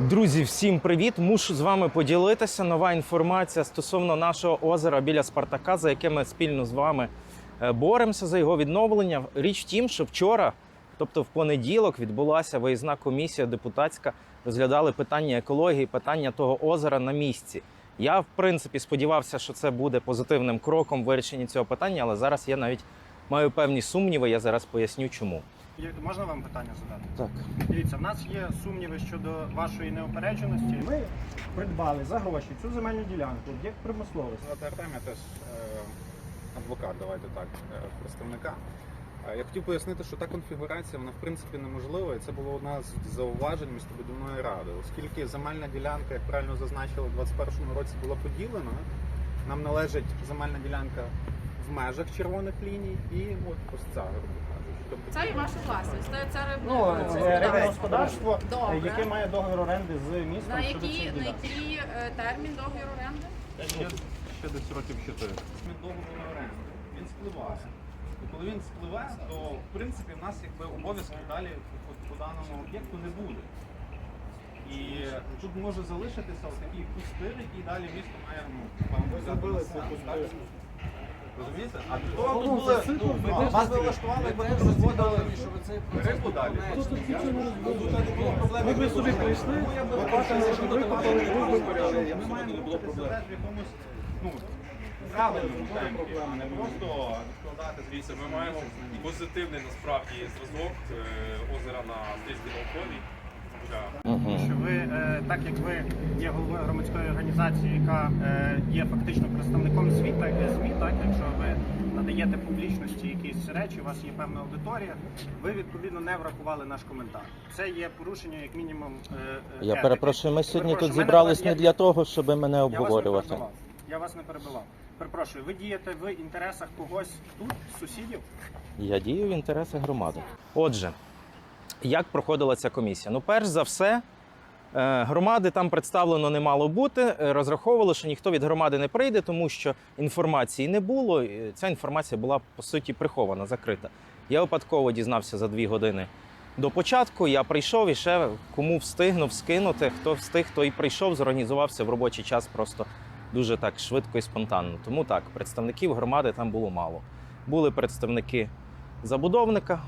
Друзі, всім привіт! Мушу з вами поділитися. Нова інформація стосовно нашого озера біля Спартака, за яке ми спільно з вами е, боремося за його відновлення. Річ в тім, що вчора, тобто в понеділок, відбулася виїзна комісія депутатська, розглядали питання екології, питання того озера на місці. Я, в принципі, сподівався, що це буде позитивним кроком в вирішенні цього питання, але зараз я навіть маю певні сумніви. Я зараз поясню, чому. Можна вам питання задати? Так. Дивіться, в нас є сумніви щодо вашої неупередженості. Ми придбали за гроші цю земельну ділянку, об'єкт промисловості. Звати Артем, я теж е, адвокат, давайте так, е, представника. Е, Я хотів пояснити, що та конфігурація вона в принципі неможлива, і це було одна з зауважень містобудівної ради. Оскільки земельна ділянка, як правильно зазначили, у 2021 році була поділена, нам належить земельна ділянка в межах червоних ліній і от ось ця, грубо Це і ваша власність. Це, це рибне Ну, господарство. рибне господарство, Добре. е, яке має договір оренди з містом На щодо який, цієї на ділянки. який е, термін договір оренди? ще, ще десь років 4. Ми договору оренди. Він спливає. І коли він спливе, то в принципі в нас якби обов'язків далі по, по даному об'єкту не буде. І тут може залишитися такий пустир, який далі місто має ну, певно, взяти на себе, так? Розумієте? А до того тут були, ну, ви вас би влаштували, якби тут розводили. Рибу далі. Ми б собі прийшли, ми бачили, що викопали рибу, ми маємо рухатися теж в якомусь, ну, правильному темпі, а не просто відкладати з Дивіться, ми маємо позитивний насправді зразок е, озера на Стрийській науковій. Така Тому що ви, е, так як ви є головою громадської організації, яка е, є фактично представником ЗМІ, так, е, ЗМІ, так, якщо ви надаєте публічності якісь речі, у вас є певна аудиторія, ви відповідно не врахували наш коментар. Це є порушення, як мінімум. е, Я етики. перепрошую, ми сьогодні тут зібрались мене- не для того, щоб мене Я вас не обговорювати. Я вас не перебивав. Перепрошую, ви дієте в інтересах когось тут, сусідів? Я дію в інтересах громади. Отже, як проходила ця комісія? Ну, перш за все, громади там представлено не мало бути. Е, Розраховували, що ніхто від громади не прийде, тому що інформації не було. Ця інформація була по суті прихована, закрита. Я випадково дізнався за дві години до початку. Я прийшов і ще кому встигнув скинути, хто встиг, той прийшов, зорганізувався в робочий час просто дуже так швидко і спонтанно. Тому так, представників громади там було мало. Були представники забудовника,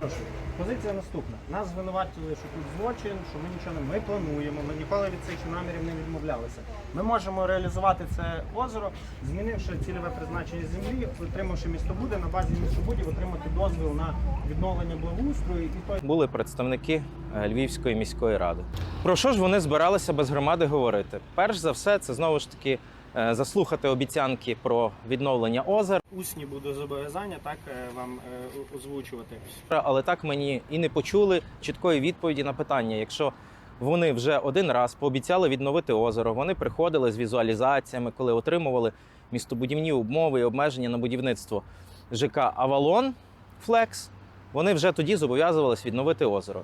Позиція наступна. Нас звинуватили, що тут злочин, що ми нічого не ми плануємо. Ми ніколи від цих намірів не відмовлялися. Ми можемо реалізувати це озеро, змінивши цільове призначення землі, отримавши містобуди на базі містобудів, отримати дозвіл на відновлення благоустрою і той були представники е, Львівської міської ради. Про що ж вони збиралися без громади говорити? Перш за все, це знову ж таки заслухати обіцянки про відновлення озер. усні будуть зобов'язання так е, вам е, озвучувати. але так мені і не почули чіткої відповіді на питання. Якщо вони вже один раз пообіцяли відновити озеро, вони приходили з візуалізаціями, коли отримували містобудівні умови і обмеження на будівництво ЖК Авалон Флекс. Вони вже тоді зобов'язувались відновити озеро.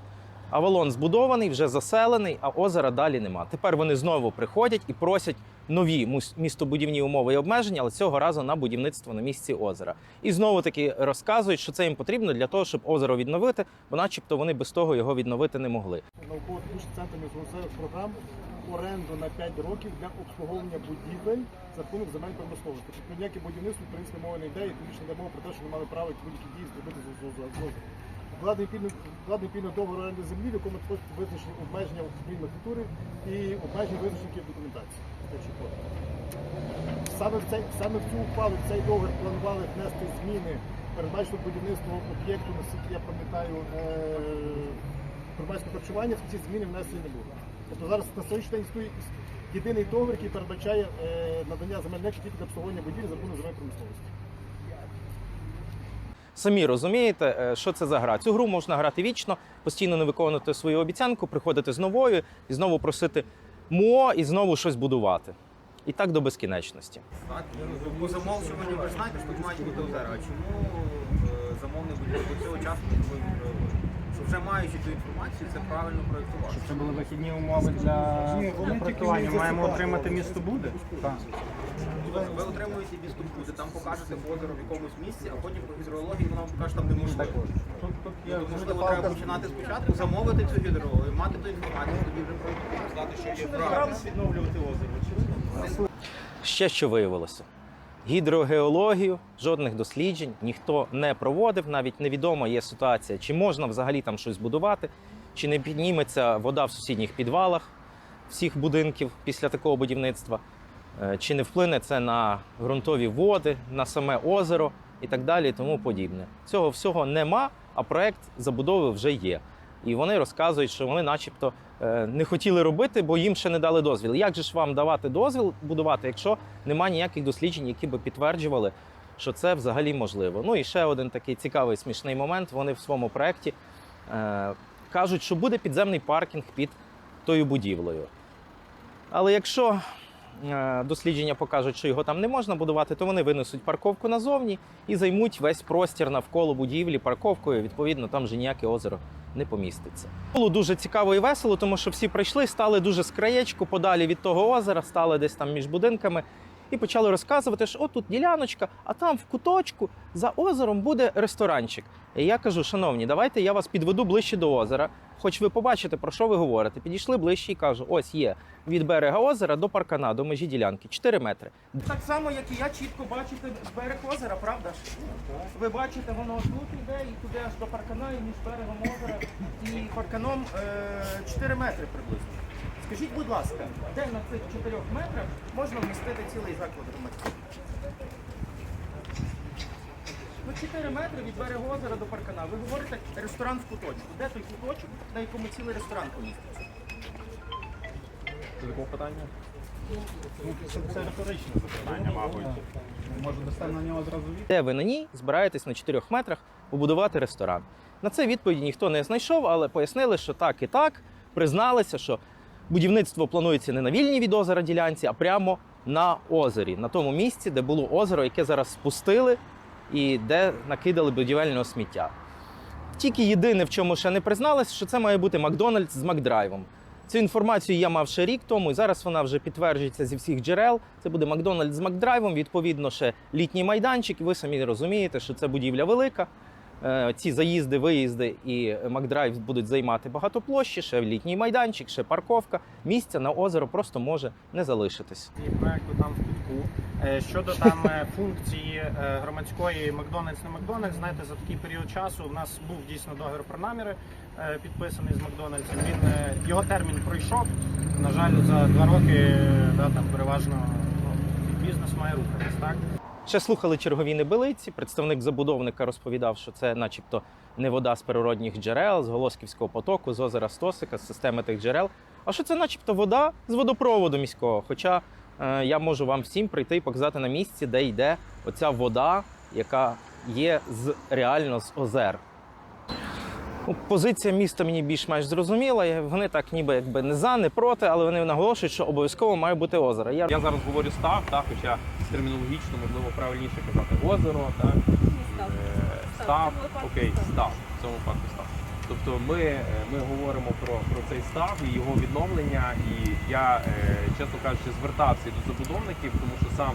Авалон збудований, вже заселений, а озера далі нема. Тепер вони знову приходять і просять нові містобудівні умови і обмеження, але цього разу на будівництво на місці озера. І знову таки розказують, що це їм потрібно для того, щоб озеро відновити, бо начебто вони без того його відновити не могли. науково-технічний центр міжгалузевих програм оренду на 5 років для обслуговування будівель за рахунок земель промисловості. Тобто ніяке будівництво принципі мови не йде, і тим більше не мова про те, що не мали права будь-які дії зробити з озера. Вкладений пільний вкладений пільний договор оренди землі, в якому визначені обмеження змінної культури і обмеження визначені в документації. Саме в цей саме в цю ухвалу в цей договір планували внести зміни, передбачити будівництво об'єкту, наскільки я пам'ятаю, е, громадського харчування. Ці зміни внесені не було. Тобто зараз на сьогоднішній існує єдиний договір, який передбачає е, надання земельних тільки для обслуговування будівель за рахунок земель промисловості. Самі розумієте, е, що це за гра. Цю гру можна грати вічно, постійно не виконувати свою обіцянку, приходити з новою і знову просити мо і знову щось будувати. І так до безкінечності. Так, по замовчуванню ви знаєте, що тут мають бути озера. А чому е, замовник буде до цього часу не повинен реагувати? Що вже маючи цю інформацію, це правильно проєктувати. Це були вихідні умови для, для проектування. Маємо отримати місто буде. Так. Ви отримуєте місто буде, там покажете озеро в якомусь місці, а потім по гідрології воно вам покаже там, де можливо. Можливо, треба починати спочатку, замовити цю гідрологію, мати ту інформацію, тоді вже проєктувати, знати, що є правильно. відновлювати озеро. Ще що виявилося? Гідрогеологію, жодних досліджень ніхто не проводив. Навіть невідомо є ситуація, чи можна взагалі там щось будувати, чи не підніметься вода в сусідніх підвалах всіх будинків після такого будівництва, е, чи не вплине це на ґрунтові води, на саме озеро і так далі, і тому подібне. Цього всього нема, а проект забудови вже є. І вони розказують, що вони, начебто, е, не хотіли робити, бо їм ще не дали дозвіл. Як же ж вам давати дозвіл будувати, якщо немає ніяких досліджень, які би підтверджували, що це взагалі можливо? Ну і ще один такий цікавий смішний момент. Вони в своєму проєкті е, кажуть, що буде підземний паркінг під тою будівлею. Але якщо дослідження покажуть, що його там не можна будувати, то вони винесуть парковку назовні і займуть весь простір навколо будівлі парковкою. Відповідно, там вже ніяке озеро не поміститься. Було дуже цікаво і весело, тому що всі прийшли, стали дуже з краєчку, подалі від того озера, стали десь там між будинками і почали розказувати, що отут діляночка, а там в куточку за озером буде ресторанчик. І я кажу, шановні, давайте я вас підведу ближче до озера. Хоч ви побачите, про що ви говорите. Підійшли ближче і кажу: ось є від берега озера до паркана, до межі ділянки 4 метри. Так само, як і я чітко бачите берег озера, правда ж? Ви бачите, воно тут іде і туди аж до паркана, і між берегом озера і парканом е, 4 метри приблизно. Скажіть, будь ласка, де на цих 4 метрах можна вмістити цілий заклад громадський? Ну, 4 метри від берегу озера до паркана. Ви говорите ресторан в куточку. Де той куточок, на якому цілий ресторан поміститься? Це такого питання? Це, це риторичне запитання, мабуть. Може дасте на нього зразу від? Де ви на ній збираєтесь на 4 метрах побудувати ресторан? На це відповіді ніхто не знайшов, але пояснили, що так і так, призналися, що будівництво планується не на вільній від озера ділянці, а прямо на озері, на тому місці, де було озеро, яке зараз спустили і де накидали будівельного сміття. Тільки єдине, в чому ще не призналась, що це має бути Макдональдс з Макдрайвом. Цю інформацію я мав ще рік тому, і зараз вона вже підтверджується зі всіх джерел. Це буде Макдональдс з Макдрайвом, відповідно, ще літній майданчик. І ви самі розумієте, що це будівля велика. Е, Ці заїзди, виїзди і Макдрайв будуть займати багато площі, ще літній майданчик, ще парковка. Місця на озеро просто може не залишитись. Проекту там в кутку. Е, Щодо там е, функції громадської Макдональдс не Макдональдс, знаєте, за такий період часу в нас був дійсно договір про наміри підписаний з Макдональдсом. Він його термін пройшов. На жаль, за два роки да, там переважно ну, бізнес має рухатись, так? Ще слухали чергові небилиці. Представник забудовника розповідав, що це, начебто, не вода з природних джерел, з Голосківського потоку, з озера Стосика, з системи тих джерел. А що це, начебто, вода з водопроводу міського. Хоча е, я можу вам всім прийти і показати на місці, де йде оця вода, яка є з реально з озер. Ну, Позиція міста мені більш-менш зрозуміла. Вони так ніби якби не за, не проти, але вони наголошують, що обов'язково має бути озеро. Я Я зараз говорю став, так, хоча термінологічно можливо правильніше казати озеро, так. Е, Став, окей, став. В цьому випадку став. Тобто ми, е, ми говоримо про, про цей став і його відновлення. І я, е, чесно кажучи, звертався до забудовників, тому що сам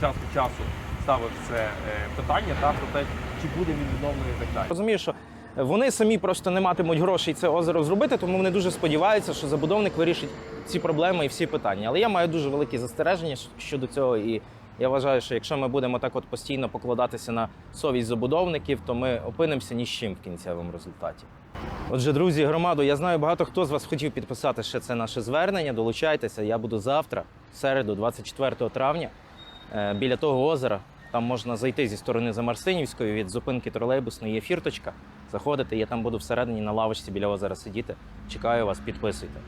час від часу ставив це питання та, про те, чи буде він відновлений і так далі. розумію, що вони самі просто не матимуть грошей це озеро зробити, тому вони дуже сподіваються, що забудовник вирішить ці проблеми і всі питання. Але я маю дуже великі застереження щодо цього. І я вважаю, що якщо ми будемо так от постійно покладатися на совість забудовників, то ми опинимося ні з чим в кінцевому результаті. Отже, друзі, громаду, я знаю, багато хто з вас хотів підписати ще це наше звернення. Долучайтеся. Я буду завтра, в середу, 24 травня, е, біля того озера. Там можна зайти зі сторони Замарсинівської від зупинки тролейбусної є фірточка. Заходите, я там буду всередині на лавочці біля озера сидіти. Чекаю вас, підписуйте.